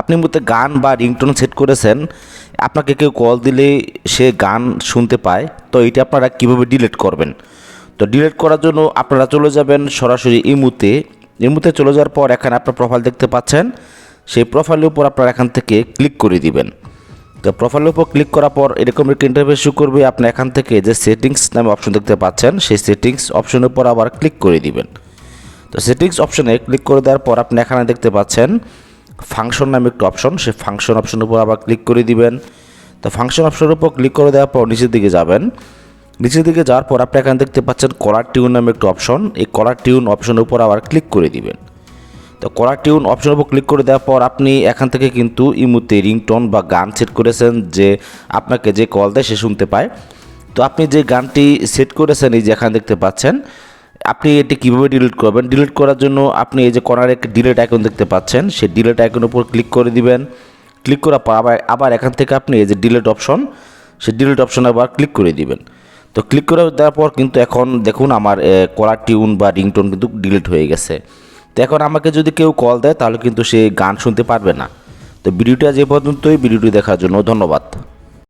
আপনি মধ্যে গান বা রিংটোন সেট করেছেন, আপনাকে কেউ কল দিলে সে গান শুনতে পায়, তো এটা আপনারা কীভাবে ডিলিট করবেন? তো ডিলিট করার জন্য আপনারা চলে যাবেন সরাসরি ইমুতে ইমুতে চলে যাওয়ার পর এখানে আপনার প্রোফাইল দেখতে পাচ্ছেন, সেই প্রোফাইলের উপর আপনারা এখান থেকে ক্লিক করে দিবেন। তো প্রোফাইলের উপর ক্লিক করার পর এরকম একটা ইন্টারফেস শুরু করবে, আপনি এখান থেকে যে সেটিংস নামে অপশন দেখতে পাচ্ছেন, সেই সেটিংস অপশনের উপর আবার ক্লিক করে দিবেন। তো সেটিংস অপশনে ক্লিক করে দেওয়ার পর আপনি এখানে দেখতে পাচ্ছেন ফাংশন নামে একটা অপশন সেই ফাংশন অপশনের উপর আবার ক্লিক করে দিবেন। তো ফাংশন অপশনের উপর ক্লিক করে দেওয়ার পর নিচের দিকে যাবেন। নিচের দিকে যাওয়ার পর আপনি এখানে দেখতে পাচ্ছেন কলার টিউন নামে একটা অপশন এই কলার টিউন অপশনের উপর আবার ক্লিক করে দিবেন। তো কলার টিউন অপশনের উপর ক্লিক করে দেওয়ার পর আপনি এখান থেকে কিন্তু ইমুতে রিংটোন বা গান সেট করেছেন যে আপনাকে যে কল দেয় সে শুনতে পায়। তো আপনি যে গানটি সেট করেছেন, এই যে এখানে দেখতে পাচ্ছেন আপনি এটি কীভাবে ডিলিট করবেন? ডিলিট করার জন্য আপনি এই যে কর্নারে একটি ডিলিট আইকন দেখতে পাচ্ছেন। সেই ডিলিট আইকনের উপর ক্লিক করে দিবেন। ক্লিক করার পর আবার আবার এখান থেকে আপনি এই যে ডিলিট অপশন সেই ডিলিট অপশনে আবার ক্লিক করে দিবেন। তো ক্লিক করে দেওয়ার পর কিন্তু এখন দেখুন আমার কলার টিউন বা রিংটোন কিন্তু ডিলিট হয়ে গেছে। তো এখন আমাকে যদি কেউ কল দেয়, তাহলে কিন্তু সে গান শুনতে পারবে না। তো ভিডিওটা যে পর্যন্তই। ভিডিওটি দেখার জন্য ধন্যবাদ।